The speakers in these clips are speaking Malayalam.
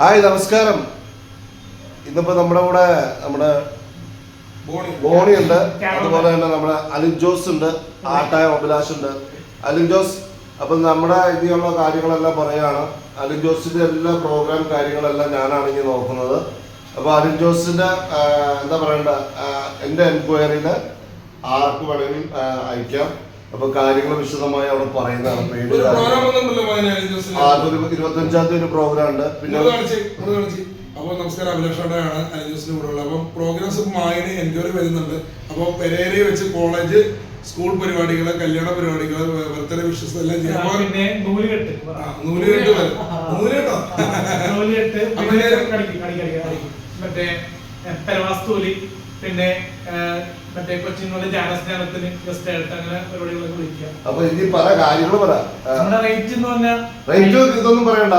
ഹായ് നമസ്കാരം. ഇന്നിപ്പോ നമ്മുടെ കൂടെ നമ്മുടെ ബോണി. ബോണി ഉണ്ട്. അതുപോലെ തന്നെ നമ്മുടെ അലിൻ ജോസ് ഉണ്ട്. ആട്ടായ അഭിലാഷ് ഉണ്ട്. അലിൻ ജോസ് അപ്പൊ നമ്മുടെ ഇനിയുള്ള കാര്യങ്ങളെല്ലാം പറയാണ്. അലിൻ ജോസിന്റെ എല്ലാ പ്രോഗ്രാം കാര്യങ്ങളെല്ലാം ഞാനാണെങ്കിൽ നോക്കുന്നത്. അപ്പൊ അലിൻ ജോസിന്റെ എന്താ പറയണ്ട എന്റെ എന്റെ എൻക്വയറിയിൽ ആർക്ക് വേണമെങ്കിൽ ആ, അയക്കാം. അപ്പൊ കാര്യങ്ങൾ വിശദമായി അവിടെ പറയുന്നതാണ് പേര് ഇരുപത്തഞ്ചാം തീയതി ഒരു പ്രോഗ്രാം ഉണ്ട്. പിന്നെ അപ്പൊ കാണിച്ച്, ഇങ്ങോട്ട് കാണിച്ച്. അപ്പോൾ നമസ്കാരം അഭിലാഷാണ് അലിജോസിന്റെ കൂടെ ഉള്ളത്. അപ്പം പ്രോഗ്രാംസ് മായന് എൻക്വയറി വരുന്നുണ്ട്. അപ്പോൾ പെരേരയെ വെച്ച് കോളേജ് സ്കൂൾ പരിപാടികൾ കല്യാണ പരിപാടികൾ ബർത്ത്ഡേ വിഷസ് എല്ലാം ചെയ്യാം. അപ്പൊ നൂലുകെട്ട്. നൂലുകെട്ട് വരും. നൂലുകെട്ടോ? നൂലുകെട്ട്. അപ്പൊ. മറ്റേ പെരവാസ്തൂലി. പിന്നെ മറ്റേ കൊച്ചിനുള്ള ജാനസ്നാനത്തിന് ഗസ്റ്റ് ആയിട്ട് അങ്ങനെ പരിപാടികളൊക്കെ വിളിക്കുക അപ്പൊ ഇനി പല കാര്യങ്ങൾ പറ നമ്മുടെ റേറ്റ് എന്ന് പറഞ്ഞാൽ റേറ്റ് ഇതൊന്നും പറയണ്ട.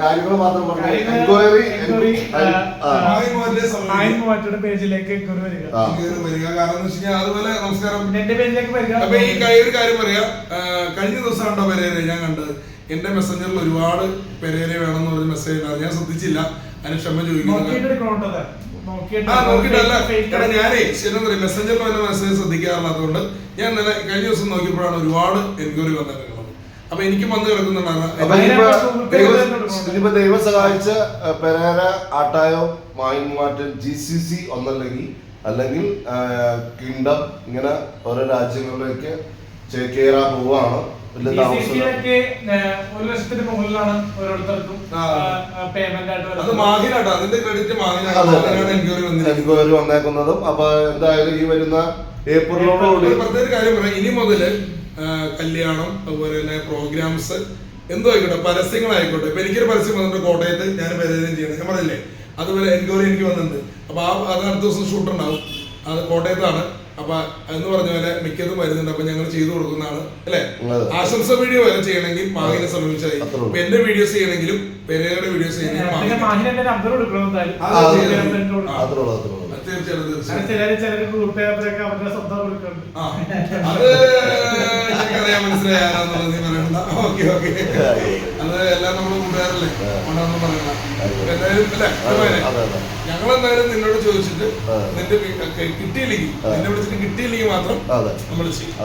കാര്യങ്ങൾ മാത്രം പറഞ്ഞു പേജിലേക്ക് കയറി വരിക. കാരണം എന്ന് അതുപോലെ നമസ്കാരം. എന്റെ പേജിലേക്ക് വരിക. അപ്പൊ ഈ ഒരു കാര്യം പറയാം. കഴിഞ്ഞ ദിവസം കണ്ടോ പെരേര ഞാൻ കണ്ടത്? എന്റെ മെസ്സഞ്ചറിൽ ഒരുപാട് വേണം വേണമെന്ന് പറഞ്ഞ മെസ്സേജ് ഞാൻ ശ്രദ്ധിച്ചില്ല. അതിന് ക്ഷമ ചോദിക്കുന്നു. ആ എടാ. ഞാനേ ശരി പറയാം മെസ്സഞ്ചറിൽ വല്ല മെസ്സേജ് ശ്രദ്ധിക്കാറില്ലാത്തതുകൊണ്ട് ഞാൻ ഇന്നലെ കഴിഞ്ഞ ദിവസം നോക്കിയപ്പോഴാണ് ഒരുപാട് എൻക്വയറി വന്നിട്ടുള്ളത്. അപ്പൊ എനിക്കും വന്ന് കിടക്കുന്നുണ്ടായിരുന്നു. ദൈവം സഹായിച്ച് പെരേര ആട്ടായോ മായൻമാറ്റൻ ജി സി സി ഒന്നല്ലെങ്കിൽ അല്ലെങ്കിൽ കിങ്ഡം ഇങ്ങനെ ഓരോ രാജ്യങ്ങളിലേക്ക് ചേക്കേറാൻ പോവാണ് ഒരു ലക്ഷത്തിന് മുകളിലാണ് ഓരോരുത്തർക്കും. പേയ്മെന്റ് ആയിട്ട് എൻക്വയറി വന്നേക്കുന്നതും അപ്പൊ എന്തായാലും ഈ വരുന്ന ഏപ്രിലോടുകൂടി ഒരു പ്രത്യേക കാര്യം പറയാം. ഇനി മുതൽ കല്യാണം അതുപോലെ തന്നെ പ്രോഗ്രാംസ് എന്തോ ആയിക്കോട്ടെ പരസ്യങ്ങളായിക്കോട്ടെ. ഇപ്പൊ എനിക്കൊരു പരസ്യം വന്നിട്ടുണ്ട് കോട്ടയത്ത് ഞാൻ പരിചയം ചെയ്യണം ഞാൻ പറഞ്ഞില്ലേ അതുപോലെ എൻക്വയറി എനിക്ക് വന്നിട്ടുണ്ട്. അപ്പൊ ആ അത് അടുത്ത ദിവസം ഷൂട്ടുണ്ടാവും അത് കോട്ടയത്താണ്. അപ്പൊ എന്ന് പറഞ്ഞ പോലെ മിക്കതും വരുന്നുണ്ട്. അപ്പൊ ഞങ്ങൾ ചെയ്തു കൊടുക്കുന്നതാണ്. അല്ലെ. ആശംസ വീഡിയോ വരെ ചെയ്യണമെങ്കിൽ മാഹിനെ സമീപിച്ചായി എന്റെ വീഡിയോസ് ചെയ്യണമെങ്കിലും പെരയുടെ വീഡിയോസ് ചെയ്യണമെങ്കിൽ ചെയ്യണമെങ്കിലും. അത് എനിക്കറിയാൻ മനസ്സിലായി ആരാന്നുള്ളത് പറയണ്ട. Okay okay. എല്ലാം നമ്മൾ കൂട്ടുകാരല്ലേ? പറയണ്ട ഞങ്ങൾ എന്തായാലും നിന്നോട് ചോദിച്ചിട്ട് നിന്റെ കിട്ടിയില്ലെങ്കിൽ നിന്നെ വിളിച്ചിട്ട് കിട്ടിയില്ലെങ്കിൽ മാത്രം നമ്മൾ ചെയ്യും.